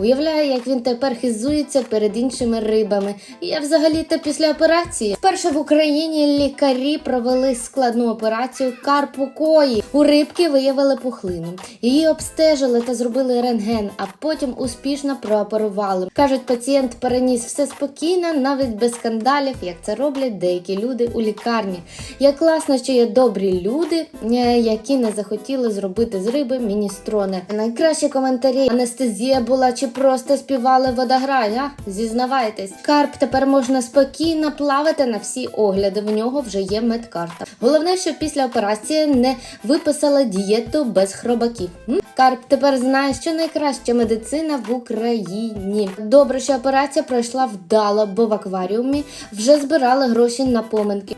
Уявляю, як він тепер хизується перед іншими рибами. Я взагалі-то після операції. Вперше в Україні лікарі провели складну операцію карпу кої. У рибки виявили пухлину. Її обстежили та зробили рентген, а потім успішно прооперували. Кажуть, пацієнт переніс все спокійно, навіть без скандалів, як це роблять деякі люди у лікарні. Як класно, що є добрі люди, е, які не захотіли зробити з риби міністрони. Найкращі коментарі анестезія була чи просто співали водограй, а? Зізнавайтесь. Карп тепер можна спокійно плавати на всі огляди. В нього вже є медкарта. Головне, що після операції не виписала дієту без хробаків. Карп тепер знає, що найкраща медицина в Україні. Добре, що операція пройшла вдало, бо в акваріумі вже збирали гроші на поминки.